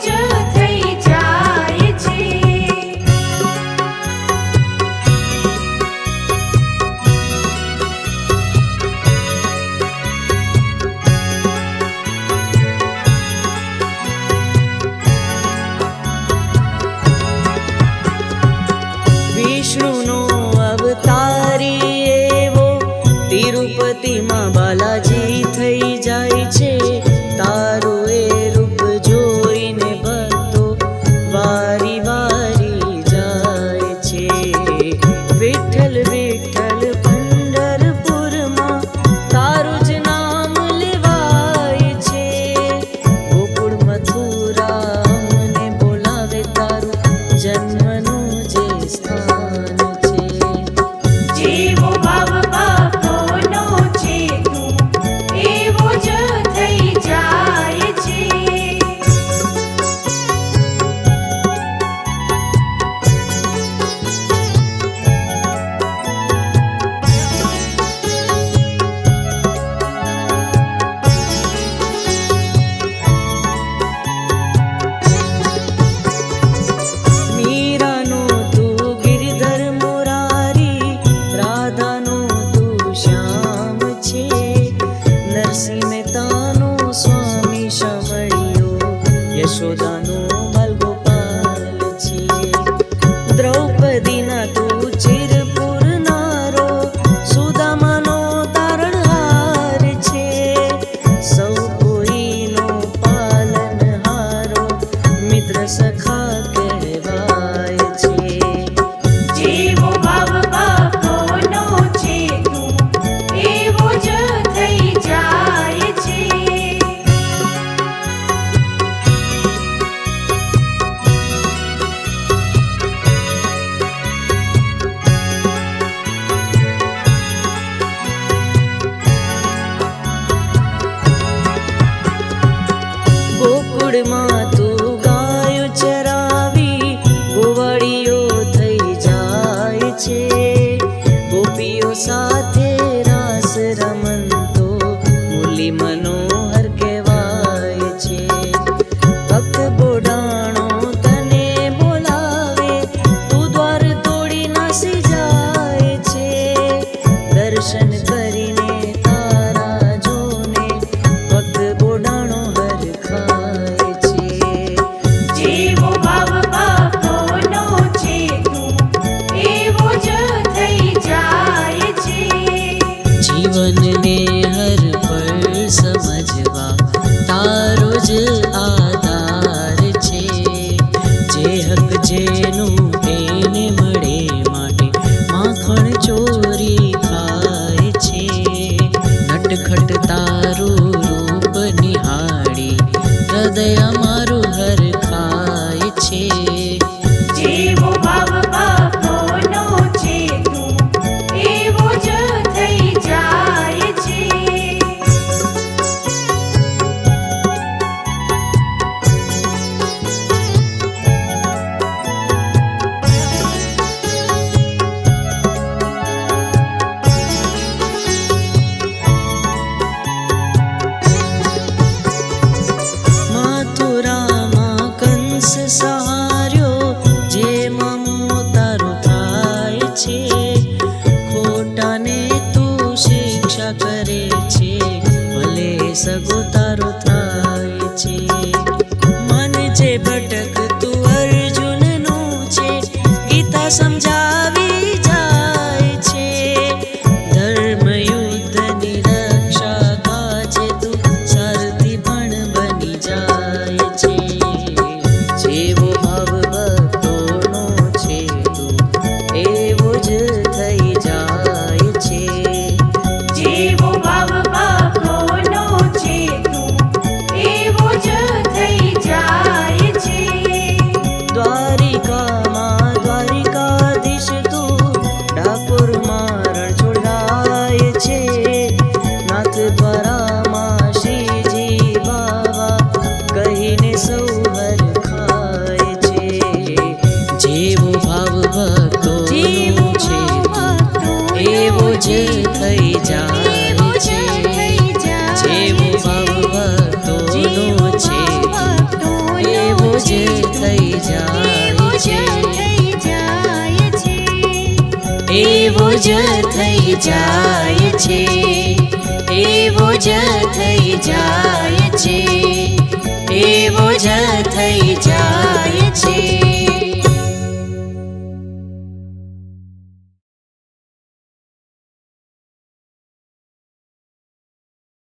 Georgia. દર્શન કરીને તારા જોને ભક્ત બોડાણો છે. જેવો જીવનને હર સમજવા તારો જ આધાર છે. જે હક જેનું ഹൃദയം cause I'm જ થઈ જાય છે. એવો જ થઈ જાય છે.